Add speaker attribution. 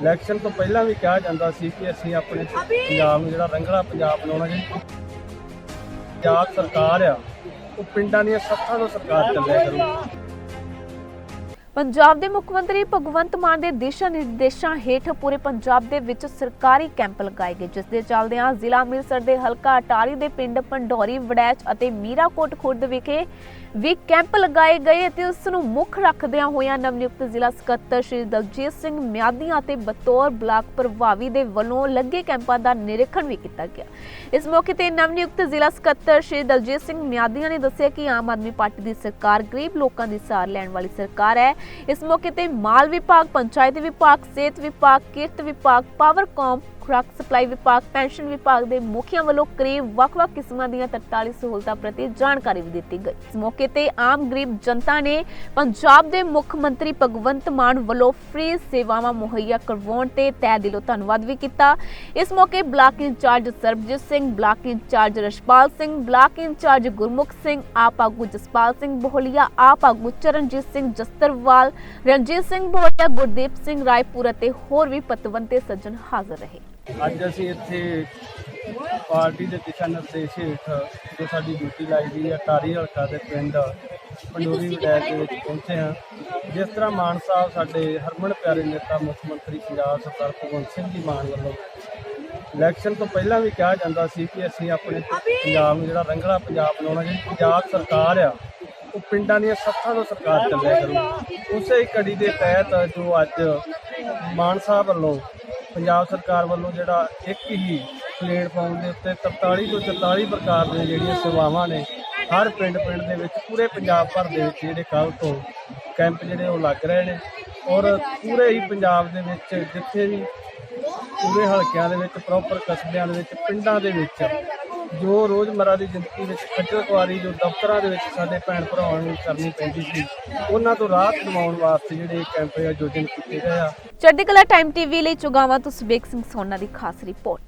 Speaker 1: Election ਤੋਂ ਪਹਿਲਾਂ ਵੀ ਕਿਹਾ ਜਾਂਦਾ ਸੀ ਕਿ ਅਸੀਂ ਆਪਣੇ ਪੰਜਾਬ ਨੂੰ, ਜਿਹੜਾ ਰੰਗਲਾ ਪੰਜਾਬ ਬਣਾਉਣਾ ਜੀ। ਪੰਜਾਬ ਸਰਕਾਰ ਆ, ਉਹ ਪਿੰਡਾਂ ਦੀਆਂ ਸੱਥਾਂ ਤੋਂ ਸਰਕਾਰ ਚੱਲਿਆ ਕਰੂਗੀ।
Speaker 2: ਪੰਜਾਬ ਦੇ ਮੁੱਖ ਮੰਤਰੀ ਭਗਵੰਤ ਮਾਨ ਦੇ ਦਿਸ਼ਾ ਨਿਰਦੇਸ਼ਾਂ ਹੇਠ ਪੂਰੇ ਪੰਜਾਬ ਦੇ ਵਿੱਚ ਸਰਕਾਰੀ ਕੈਂਪ ਲਗਾਏ ਗਏ, ਜਿਸ ਦੇ ਚੱਲਦਿਆਂ ਜ਼ਿਲ੍ਹਾ ਅੰਮ੍ਰਿਤਸਰ ਦੇ ਹਲਕਾ ਅਟਾਰੀ ਦੇ ਪਿੰਡ ਪੰਡੋਰੀ ਵੜੈਚ ਅਤੇ ਮੀਰਾਕੋਟ ਖੁਰਦ ਵਿਖੇ ਵੀ ਕੈਂਪ ਲਗਾਏ ਗਏ ਅਤੇ ਉਸ ਨੂੰ ਮੁੱਖ ਰੱਖਦਿਆਂ ਹੋਇਆਂ ਨਵਨਿਯੁਕਤ ਜ਼ਿਲ੍ਹਾ ਸਕੱਤਰ ਸ਼੍ਰੀ ਦਲਜੀਤ ਸਿੰਘ ਮਿਆਦੀਆਂ ਅਤੇ ਬਤੌਰ ਬਲਾਕ ਪ੍ਰਭਾਵੀ ਦੇ ਵੱਲੋਂ ਲੱਗੇ ਕੈਂਪਾਂ ਦਾ ਨਿਰੀਖਣ ਵੀ ਕੀਤਾ ਗਿਆ। ਇਸ ਮੌਕੇ ਤੇ ਨਵਨਿਯੁਕਤ ਜ਼ਿਲ੍ਹਾ ਸਕੱਤਰ ਸ਼੍ਰੀ ਦਲਜੀਤ ਸਿੰਘ ਮਿਆਦੀਆਂ ਨੇ ਦੱਸਿਆ ਕਿ ਆਮ ਆਦਮੀ ਪਾਰਟੀ ਦੀ ਸਰਕਾਰ ਗਰੀਬ ਲੋਕਾਂ ਦੀ ਸਾਰ ਲੈਣ ਵਾਲੀ ਸਰਕਾਰ ਹੈ ਇਸ ਮੌਕੇ ਤੇ ਮਾਲ ਵਿਭਾਗ ਪੰਚਾਇਤ ਵਿਭਾਗ ਸਿਹਤ ਵਿਭਾਗ ਕਿਰਤ ਵਿਭਾਗ ਪਾਵਰਕਾਮ ਖੁਰਾਕ ਸਪਲਾਈ ਵਿਭਾਗ, ਪੈਨਸ਼ਨ ਵਿਭਾਗ ਦੇ ਮੁਖੀਆਂ ਵੱਲੋਂ ਕਰੀਬ ਵੱਖ-ਵੱਖ ਕਿਸਮਾਂ ਦੀਆਂ 43 ਸਹੂਲਤਾਂ ਪ੍ਰਤੀ ਜਾਣਕਾਰੀ ਵੀ ਦਿੱਤੀ ਗਈ। ਇਸ ਮੌਕੇ ਤੇ ਆਮ ਗਰੀਬ ਜਨਤਾ ਨੇ ਪੰਜਾਬ ਦੇ ਮੁੱਖ ਮੰਤਰੀ ਭਗਵੰਤ ਮਾਨ ਵੱਲੋਂ ਫ੍ਰੀ ਸੇਵਾਵਾਂ ਮੁਹੱਈਆ ਕਰਵਾਉਣ ਤੇ ਤਹਿ ਦਿਲੋਂ ਧੰਨਵਾਦ ਵੀ ਕੀਤਾ। ਇਸ ਮੌਕੇ block incharge Sarabjit Singh, block incharge Rashpal Singh, block incharge Gurmukh Singh, AAP ਆਗੂ ਜਸਪਾਲ ਸਿੰਘ ਬੋਹਲੀਆ, ਆਪ ਆਗੂ ਚਰਨਜੀਤ ਸਿੰਘ ਜਸਤਰਵਾਲ, ਰਣਜੀਤ ਸਿੰਘ ਬੋਹਲੀਆ, ਗੁਰਦੀਪ ਸਿੰਘ ਰਾਏਪੁਰ ਅਤੇ ਹੋਰ ਵੀ ਪਤਵੰਤੇ ਸੱਜਣ ਹਾਜ਼ਰ ਰਹੇ।
Speaker 1: ਅੱਜ ਅਸੀਂ ਇੱਥੇ ਪਾਰਟੀ ਦੇ ਦਿਸ਼ਾ ਨਿਰਦੇਸ਼ ਹੇਠ ਜੋ ਸਾਡੀ ਡਿਊਟੀ ਲੱਗਦੀ ਹੈ ਟਾਰੀ ਹਲਕਾ ਦੇ ਪਿੰਡ ਪੰਡੋਰੀ ਵਿਲਾਇਤ ਦੇ ਵਿੱਚ ਪਹੁੰਚੇ ਹਾਂ। ਜਿਸ ਤਰ੍ਹਾਂ ਮਾਨ ਸਾਹਿਬ ਸਾਡੇ ਹਰਮਨ ਪਿਆਰੇ ਨੇਤਾ ਮੁੱਖ ਮੰਤਰੀ ਪੰਜਾਬ ਸਰਦਾਰ ਭਗਵੰਤ ਸਿੰਘ ਜੀ ਮਾਨ ਵੱਲੋਂ ਇਲੈਕਸ਼ਨ ਤੋਂ ਪਹਿਲਾਂ ਵੀ ਕਿਹਾ ਜਾਂਦਾ ਸੀ ਕਿ ਅਸੀਂ ਆਪਣੇ ਪੰਜਾਬ ਨੂੰ ਜਿਹੜਾ ਰੰਗਲਾ ਪੰਜਾਬ ਬਣਾਉਣਾ ਜਿਹੜੀ ਪੰਜਾਬ ਸਰਕਾਰ ਆ ਉਹ ਪਿੰਡਾਂ ਦੀਆਂ ਸੱਥਾਂ ਤੋਂ ਸਰਕਾਰ ਚੱਲਿਆ ਕਰੂਗੀ। ਉਸੇ ਕੜੀ ਦੇ ਤਹਿਤ ਜੋ ਅੱਜ ਮਾਨ ਸਾਹਿਬ ਵੱਲੋਂ ਪੰਜਾਬ ਸਰਕਾਰ ਵੱਲੋਂ ਜਿਹੜਾ ਇੱਕ ਹੀ ਪਲੇਟਫਾਰਮ ਦੇ ਉੱਤੇ 43 ਤੋਂ 44 ਪ੍ਰਕਾਰ ਦੀਆਂ ਜਿਹੜੀਆਂ ਸੇਵਾਵਾਂ ਨੇ, ਹਰ ਪਿੰਡ ਪਿੰਡ ਦੇ ਵਿੱਚ, ਪੂਰੇ ਪੰਜਾਬ ਭਰ ਦੇ ਵਿੱਚ ਜਿਹੜੇ ਕੱਲ ਤੋਂ ਕੈਂਪ ਜਿਹੜੇ ਉਹ ਲੱਗ ਰਹੇ ਨੇ ਔਰ ਪੂਰੇ ਹੀ ਪੰਜਾਬ ਦੇ ਵਿੱਚ ਜਿੱਥੇ ਵੀ ਪੂਰੇ ਹਲਕਿਆਂ ਦੇ ਵਿੱਚ ਪ੍ਰੋਪਰ ਕਸਬਿਆਂ ਦੇ ਵਿੱਚ, ਪਿੰਡਾਂ ਦੇ ਵਿੱਚ ਜੋ ਰੋਜ਼ਮਰਾ ਦੀ ਜ਼ਿੰਦਗੀ ਵਿੱਚ ਖੱਜਲ ਖੁਆਰੀ ਜੋ ਦਫ਼ਤਰਾਂ ਦੇ ਵਿੱਚ ਸਾਡੇ ਭੈਣ ਭਰਾਵਾਂ ਨੂੰ ਕਰਨੀ ਪੈਂਦੀ ਸੀ, ਉਹਨਾਂ ਤੋਂ ਰਾਹਤ ਦਿਵਾਉਣ ਵਾਸਤੇ ਜਿਹੜੇ ਕੈਂਪ ਆਯੋਜਨ ਕੀਤੇ ਗਏ ਆ।
Speaker 2: ਚੜ੍ਹਦੀ ਕਲਾ ਟਾਈਮ ਟੀਵੀ ਲਈ ਚੁਗਾਵਾਂ ਤੋਂ ਸੁਬੇਕ ਸਿੰਘ ਸੋਨਾ ਦੀ ਖਾਸ ਰਿਪੋਰਟ।